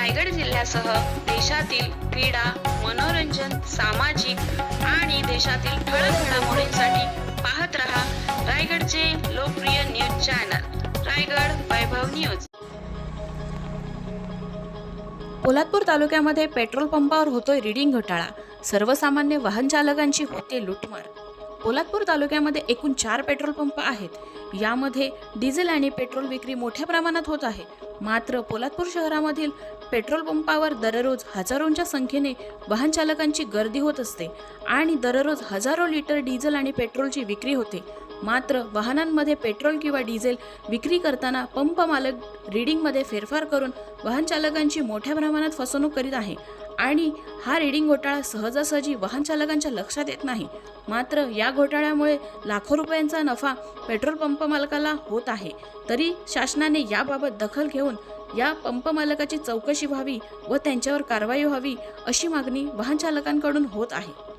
रायगड जिल्ह्यासह देशातील क्रीडा मनोरंजन सामाजिक आणि देशातील ठळक घडामोडींसाठी पाहत रहा रायगडचे लोकप्रिय news channel Raigad Vaibhav news. Poladpur तालुक्यामध्ये पेट्रोल पंपावर होतोय रिडिंग घोटाळा. सर्वसामान्य वाहन चालकांची होते लूटमार. पोलादपूर तालुक्यामध्ये एकूण चार पेट्रोल पंप आहेत. यामध्ये डिझेल आणि पेट्रोल विक्री मोठ्या प्रमाणात होत आहे. मात्र पोलादपूर शहरामधील पेट्रोल पंपावर दररोज हजारोंच्या संख्येने वाहन चालकांची गर्दी होत असते आणि दररोज हजारो लिटर डिझेल आणि पेट्रोलची विक्री होते. मात्र वाहनांमध्ये पेट्रोल किंवा डिझेल विक्री करताना पंप मालक रिडिंगमध्ये फेरफार करून वाहन चालकांची मोठ्या प्रमाणात फसवणूक करीत आहे. आणि हा रिडिंग घोटाळा सहजासहजी वाहन चालकांच्या लक्षात येत नाही. मात्र या घोटाळ्यामुळे लाखो रुपयांचा नफा पेट्रोल पंप मालकाला होत आहे. तरी शासनाने याबाबत दखल घेऊन या पंप मालकाची चौकशी व्हावी व त्यांच्यावर कारवाई व्हावी अशी मागणी वाहन चालकांकडून होत आहे.